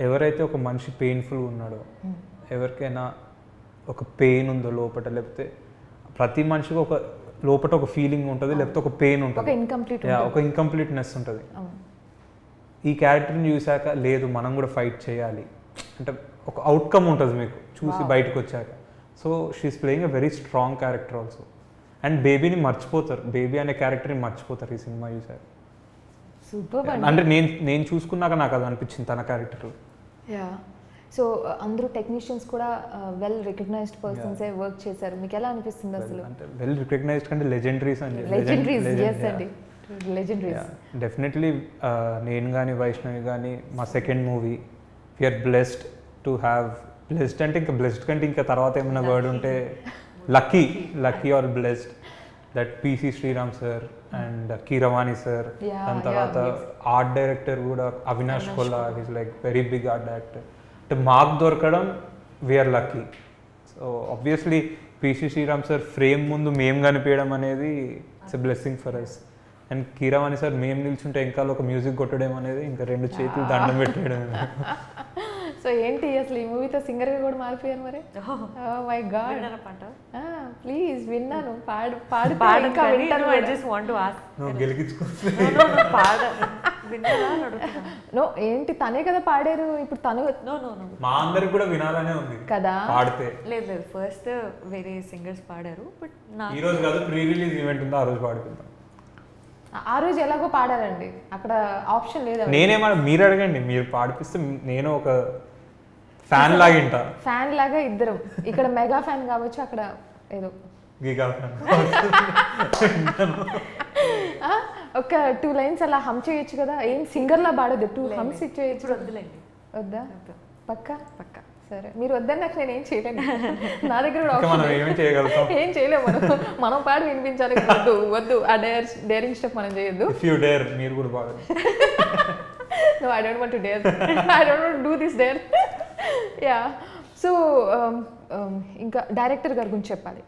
ఎవరైతే ఒక మనిషి పెయిన్ఫుల్గా ఉన్నాడో ఎవరికైనా ఒక పెయిన్ ఉందో లోపల లేకపోతే ప్రతి మనిషికి ఒక లోపల ఒక ఫీలింగ్ ఉంటుంది లేకపోతే ఒక పెయిన్ ఉంటుంది. ఒక ఇన్కంప్లీట్నెస్ ఉంటుంది. ఈ క్యారెక్టర్ని చూశాక లేదు మనం కూడా ఫైట్ చేయాలి. అంటే ఒక అవుట్కమ్ ఉంటుంది మీకు చూసి బయటకు వచ్చాక. So she's playing a very strong character also and బేబీని మర్చిపోతారు. బేబీ అనే క్యారెక్టర్ని మర్చిపోతారు ఈ సినిమా చూశాక. సూపర్ అంటే నేను నేను చూసుకున్నాక నాకు అది అనిపించింది తన క్యారెక్టర్. యా సో అందరూ టెక్నీషియన్స్ కూడా వెల్ రికగ్నైజ్డ్ పర్సన్సే వర్క్ చేశారు. మీకు ఎలా అనిపిస్తుంది అసలు? అంటే వెల్ రికగ్నైజ్డ్ కంటే లెజెండరీస్ అండి లెజెండరీస్ ఎస్ అండి. లెజెండరీస్ డెఫినెట్లీ నేను కానీ వైష్ణవి కానీ మా second movie we're blessed to have blessed అంటే ఇంకా బ్లెస్డ్ కంటే ఇంకా తర్వాత ఏమైనా వర్డ్ ఉంటే lucky lucky or blessed that PC Sriram sir and Keeravani sir దాని తర్వాత ఆర్ట్ డైరెక్టర్ కూడా Avinash Kolla is like very big art director అంటే మాకు దొరకడం we are lucky so obviously PC Sriram sir frame ముందు మేము కనిపించడం అనేది it's a blessing for us and Keeravani sir మేము నిల్చుంటే ఇంకా ఒక మ్యూజిక్ కొట్టడం అనేది ఇంకా రెండు చేతులు దండం పెట్టేయడం సో ఏంటి అసలు ఈ మూవీతో సింగర్గా కూడా మారిపోయారు మరి? Oh మై గాడ్ విన్నారా పాట? ప్లీజ్ విన్నాను. పాడు పాడు కానీ వింటాను I just want to ask పాడ. నో ఏంటి? తనే కదా పాడారు. ఇప్పుడు తను నో నో నో మా అందరికి కూడా వినాలనే ఉంది. కదా? పాడితే. లేదు లేదు. ఫస్ట్ వేరే సింగర్స్ పాడారు బట్ నా ఈ రోజు కాదు ప్రీ రిలీజ్ ఈవెంట్ ఉందో? ఆ రోజు పాడుకుందాం. ఆ రోజు ఎలాగో పాడారండి? అక్కడ ఆప్షన్ లేదు నేనేమన్నా మీరు అడగండి. మీరు పాడిపిస్తే నేను ఒక ఫ్యాన్ లాగింటా ఫ్యాన్ లాగా ఇద్దరం. ఇక్కడ మెగా ఫ్యాన్ కావచ్చు అక్కడ ఏదో. గిగా ఫ్యాన్ ఆ, ఒక టూ లైన్స్ అలా హమ్ చేయొచ్చు కదా. ఏం సింగర్ లా పాడదు టూ హమ్స్ ఇచ్చేయచ్చు. వద్దులేండి. వద్దా? పక్కా? పక్క. సరే. మీరు వద్దన్నాక నేను ఏం చేయలేను. నా దగ్గర ఏం చేయలేము మనం. మనం పాడి వినిపించాలి. వద్దు వద్దు. ఆ డేర్ డేరింగ్ స్టెప్ మనం చేయొద్దు. ఇఫ్ యూ డేర్ మీరు కూడా no I don't want to dare I don't want do this dare yeah so um, um, ఇంకా డైరెక్టర్ గారి గురించి చెప్పాలి.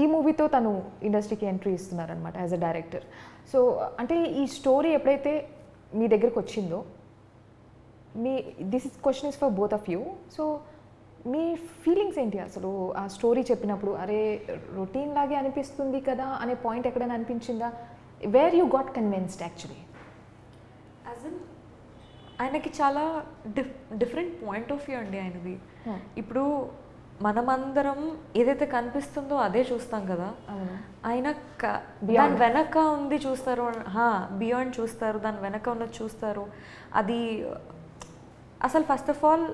ఈ మూవీతో తను ఇండస్ట్రీకి ఎంట్రీ ఇస్తున్నారనమాట యాజ్ అ డైరెక్టర్ సో అంటే ఈ స్టోరీ ఎప్పుడైతే మీ దగ్గరకు వచ్చిందో మీ this is question is for both of you so me feelings ఏంటి అసలు? ఆ స్టోరీ చెప్పినప్పుడు అరే రొటీన్ లాగే అనిపిస్తుంది కదా అనే పాయింట్ ఎక్కడైనా అనిపించిందా? Where you got convinced actually ఆయనకి చాలా diff different point of view అండి ఆయనది. ఇప్పుడు మనమందరం ఏదైతే కనిపిస్తుందో అదే చూస్తాం కదా. ఆయన దాని వెనక ఉంది చూస్తారు బియాండ్ చూస్తారు దాని వెనక ఉన్నది చూస్తారు. అది అసలు ఫస్ట్ ఆఫ్ ఆల్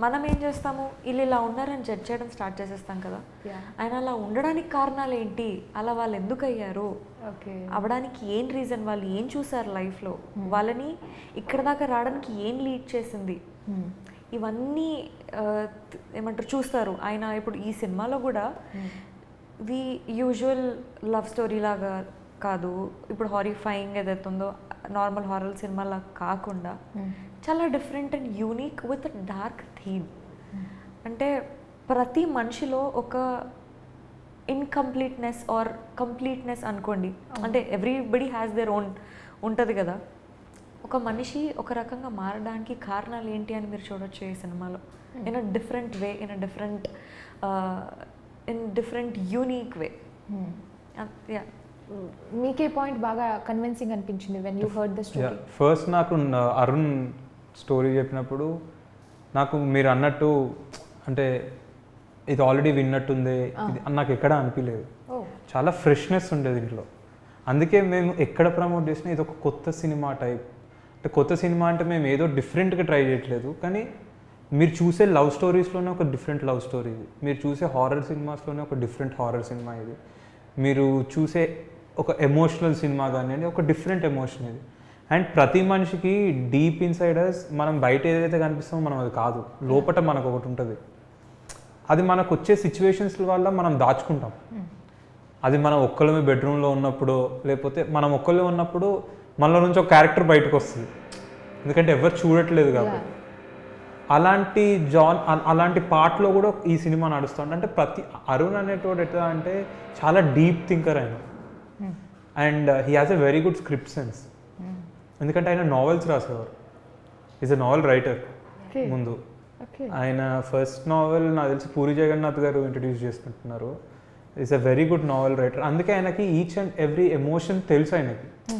మనం ఏం చేస్తాము? వీళ్ళు ఇలా ఉన్నారని జడ్జ్ చేయడం స్టార్ట్ చేసేస్తాం కదా. ఆయన అలా ఉండడానికి కారణాలు ఏంటి? అలా వాళ్ళు ఎందుకు అయ్యారు? ఓకే. అవడానికి ఏం రీజన్ వాళ్ళు ఏం చూసారు లైఫ్లో వాళ్ళని ఇక్కడ దాకా రావడానికి ఏం లీడ్ చేసింది? ఇవన్నీ ఆ, త- ఏమంటారు చూస్తారు. ఆయన ఇప్పుడు ఈ సినిమాలో కూడా ది యూజువల్ లవ్ స్టోరీ లాగా కాదు. ఇప్పుడు హారిఫైయింగ్ ఏదైతే ఉందో నార్మల్ హారర్ సినిమాలా కాకుండా చాలా different and unique with dark theme అంటే ప్రతి మనిషిలో ఒక ఇన్కంప్లీట్నెస్ ఆర్ కంప్లీట్నెస్ అనుకోండి. అంటే ఎవ్రీబడి హ్యాస్ దేర్ ఓన్ ఉంటుంది కదా. ఒక మనిషి ఒక రకంగా మారడానికి కారణాలు ఏంటి అని మీరు చూడొచ్చు ఈ సినిమాలో. In a different way in a different in different unique way మీకే పాయింట్ బాగా కన్విన్సింగ్ అనిపించింది when you heard the story first నాకు అరుణ్ స్టోరీ చెప్పినప్పుడు నాకు మీరు అన్నట్టు అంటే ఇది ఆల్రెడీ విన్నట్టుంది ఇది అని నాకు ఎక్కడ అనిపించలేదు చాలా ఫ్రెష్నెస్ ఉండేది ఇంట్లో అందుకే మేము ఎక్కడ ప్రమోట్ చేసినా ఇది ఒక కొత్త సినిమా టైప్ అంటే కొత్త సినిమా అంటే మేము ఏదో డిఫరెంట్గా ట్రై చేయట్లేదు కానీ మీరు చూసే లవ్ స్టోరీస్లోనే ఒక డిఫరెంట్ లవ్ స్టోరీ ఇది. మీరు చూసే హారర్ సినిమాస్లోనే ఒక డిఫరెంట్ హారర్ సినిమా ఇది. మీరు చూసే ఒక ఎమోషనల్ సినిమా కానివ్వండి ఒక డిఫరెంట్ ఎమోషన్ ఇది. అండ్ ప్రతి మనిషికి డీప్ ఇన్సైడర్స్ మనం బయట ఏదైతే కనిపిస్తామో మనం అది కాదు. లోపట మనకు ఒకటి ఉంటుంది. అది మనకు వచ్చే సిచ్యువేషన్స్ వల్ల మనం దాచుకుంటాం. అది మనం ఒక్కళ్ళమే బెడ్రూమ్లో ఉన్నప్పుడు లేకపోతే మనం ఒక్కళ్ళే ఉన్నప్పుడు మనలో నుంచి ఒక క్యారెక్టర్ బయటకు వస్తుంది. ఎందుకంటే ఎవరు చూడట్లేదు కాబట్టి. అలాంటి జాన్ అలాంటి పార్ట్లో కూడా ఈ సినిమా నడుస్తుంది. అంటే ప్రతి అరుణ్ అనేటోడు ఎట్లా అంటే చాలా డీప్ థింకర్ ఆయన. And he has a very good script sense. ఎందుకంటే ఆయన నావెల్స్ రాసేవారు. ఈజ్ అ నావల్ రైటర్ ముందు. ఆయన ఫస్ట్ నావెల్ నాకు తెలిసి పూరి జగన్నాథ్ గారు ఇంట్రడ్యూస్ చేసుకుంటున్నారు is a very good novel writer అందుకే ఆయనకి ఈచ్ అండ్ ఎవ్రీ ఎమోషన్ తెలుసు ఆయనకి.